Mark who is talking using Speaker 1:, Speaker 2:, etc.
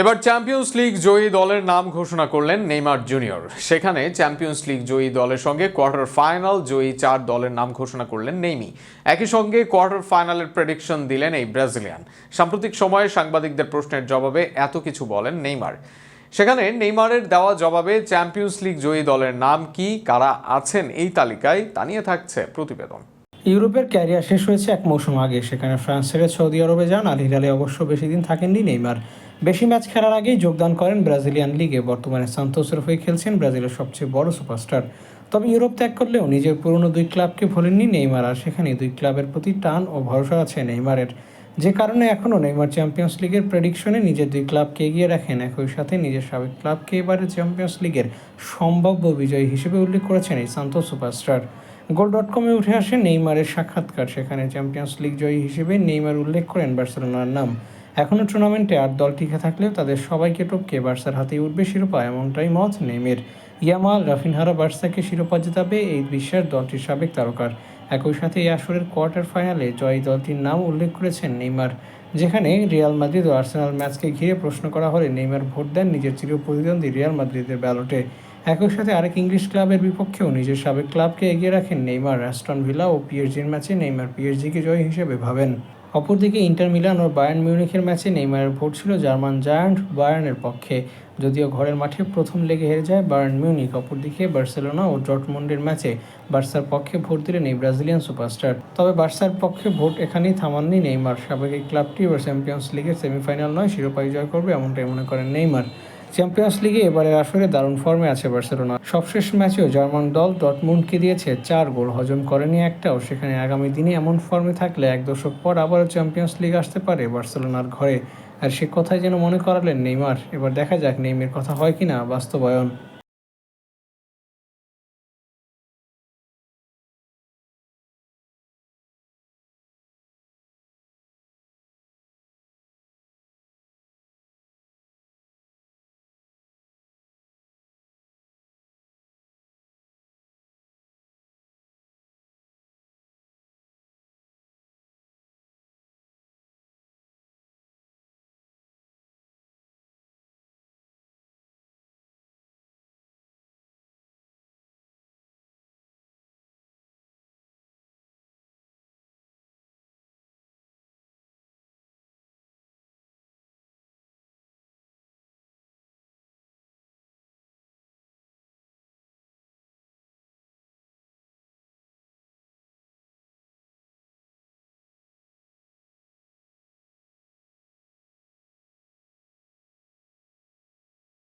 Speaker 1: এবার champions league জয়ী দলের নাম ঘোষণা করলেন নেইমার জুনিয়র। সেখানে চ্যাম্পিয়ন্স লিগ জয়ী দলের সঙ্গে কোয়ার্টার ফাইনাল জয়ী চার দলের নাম ঘোষণা করলেন নেইমি। একই সঙ্গে কোয়ার্টার ফাইনালের প্রেডিকশন দিলেন এই ব্রাজিলিয়ান সাম্প্রতিক সময়ে সাংবাদিকদের প্রশ্নের জবাবে এত কিছু বলেন নেইমার। সেখানে নেইমারের দেওয়া জবাবে চ্যাম্পিয়ন্স লিগ জয়ী দলের নাম কি, কারা আছেন এই তালিকায় তা নিয়ে থাকছে প্রতিবেদন।
Speaker 2: ইউরোপের ক্যারিয়ার শেষ হয়েছে এক মৌসুম আগে, সেখানে ফ্রান্স সৌদি আরবে যান। আল হিলালে অবশ্য বেশি দিন থাকেননি নেইমার। বেশি ম্যাচ খেলার আগেই যোগদান করেন ব্রাজিলিয়ান লিগে। বর্তমানে সান্তোসের হয়ে খেলছেন ব্রাজিলের সবচেয়ে বড় সুপারস্টার। তবে ইউরোপ ত্যাগ করলেও নিজের পুরনো দুই ক্লাবকে ভোলেননি নেইমার, আর সেখানে দুই ক্লাবের প্রতি টান ও ভরসা আছে নেইমারের। যে কারণে এখনও নেইমার চ্যাম্পিয়ন্স লিগের প্রেডিকশনে নিজের দুই ক্লাবকে এগিয়ে রাখেন। একই সাথে নিজের সাবেক ক্লাবকে এবারে চ্যাম্পিয়ন্স লিগের সম্ভাব্য বিজয়ী হিসেবে উল্লেখ করেছেন এই সান্তোস সুপারস্টার। গোল ডট কমে উঠে আসে নেইমারের সাক্ষাৎকার। সেখানে চ্যাম্পিয়ন্স লিগ জয়ী হিসেবে নেইমার উল্লেখ করেন বার্সেলোনার নাম। এখনও টুর্নামেন্টে আট দল টিকে থাকলেও তাদের সবাইকে টপকে বার্সার হাতেই উঠবে শিরোপা, এমনটাই মত নেইমের ইয়ামাল, রাফিনহারা বার্সাকে শিরোপা জেতাবে এই বিশ্বের দলটির সাবেক তারকার। একই সাথে এই আসরের কোয়ার্টার ফাইনালে জয়ী দলটির নাম উল্লেখ করেছেন নেইমার, যেখানে রিয়াল মাদ্রিদ ও আর্সেনাল ম্যাচকে ঘিরে প্রশ্ন করা হলে নেইমার ভোট দেন নিজের চিরপ্রতিদ্বন্দ্বী রিয়াল মাদ্রিদের ব্যালটে। একই সাথে আরেক ইংলিশ ক্লাবের বিপক্ষেও নিজের সাবেক ক্লাবকে এগিয়ে রাখেন নেইমার, অ্যাস্টন ভিলা ও পিএসজির ম্যাচে নেইমার পিএসজিকে জয় হিসেবে ভাবেন। অপরদিকে ইন্টার মিলান ও বায়ার্ন মিউনিখের ম্যাচে নেইমারের ভোট ছিল জার্মান জায়ান্ট বায়ার্নের পক্ষে। যদিও ঘরের মাঠে প্রথম লেগে হেরে যায় বায়ার্ন মিউনিক অপরদিকে বার্সেলোনা ও ডটমন্ডের ম্যাচে বার্সার পক্ষে ভোট দিলেন এই ব্রাজিলিয়ান সুপারস্টার। তবে বার্সার পক্ষে ভোট এখানেই থামাননি নেইমার। সাবেক এই ক্লাবটি এবার চ্যাম্পিয়ন্স লিগের সেমিফাইনাল নয় শিরোপাই জয় করবে এমনটাই মনে করেন নেইমার। চ্যাম্পিয়ন্স লিগে এবারের আসরে দারুণ ফর্মে আছে বার্সেলোনা সবশেষ ম্যাচেও জার্মান দল ডটমুন্ডকে দিয়েছে চার গোল, হজম করেনি একটাও। সেখানে আগামী দিনে এমন ফর্মে থাকলে এক দশক পর আবারও চ্যাম্পিয়ন্স লিগ আসতে পারে বার্সেলোনার ঘরে। আর সে কথাই যেন মনে করালেন নেইমার। এবার দেখা যাক নেইমের কথা হয় কিনা বাস্তবায়ন।